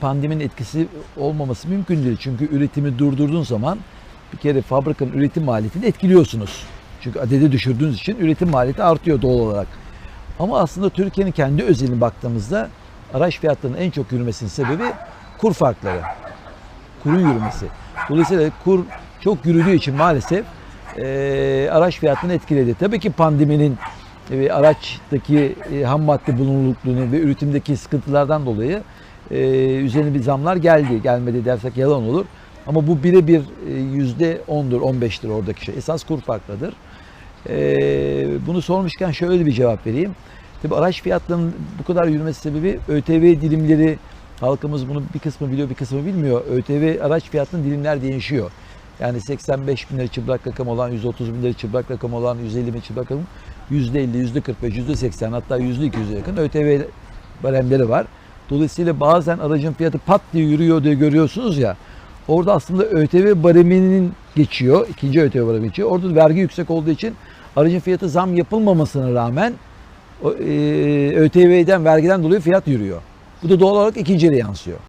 Pandeminin etkisi olmaması mümkün değil. Çünkü üretimi durdurduğun zaman bir kere fabrikanın üretim maliyetini etkiliyorsunuz. Çünkü adedi düşürdüğünüz için üretim maliyeti artıyor doğal olarak. Ama aslında Türkiye'nin kendi özeline baktığımızda araç fiyatlarının en çok yürümesinin sebebi kur farkları. Kurun yürümesi. Dolayısıyla kur çok yürüdüğü için maalesef eee, araç fiyatını etkiledi. Tabii ki pandeminin e, araçtaki e, ham madde bulunurluğunu ve üretimdeki sıkıntılardan dolayı e, üzerine bir zamlar geldi. Gelmedi dersek yalan olur. Ama bu birebir e, yüzde ondur, 15'tir oradaki şey. Esas kur farklıdır. E, bunu sormuşken şöyle bir cevap vereyim. Tabii araç fiyatlarının bu kadar yürümesi sebebi ÖTV dilimleri halkımız bunu bir kısmı biliyor bir kısmı bilmiyor. ÖTV araç fiyatının dilimler değişiyor. Yani 85 bin lira çıplak rakam olan, 130 bin lira çıplak rakam olan, 150 bin çıplak rakam, %50, %45, %80 hatta %200'e yakın ÖTV baremleri var. Dolayısıyla bazen aracın fiyatı pat diye yürüyor diye görüyorsunuz ya. Orada aslında ÖTV bareminin geçiyor. ikinci ÖTV baremi geçiyor. Orada vergi yüksek olduğu için aracın fiyatı zam yapılmamasına rağmen ÖTV'den vergiden dolayı fiyat yürüyor. Bu da doğal olarak ikinciye yansıyor.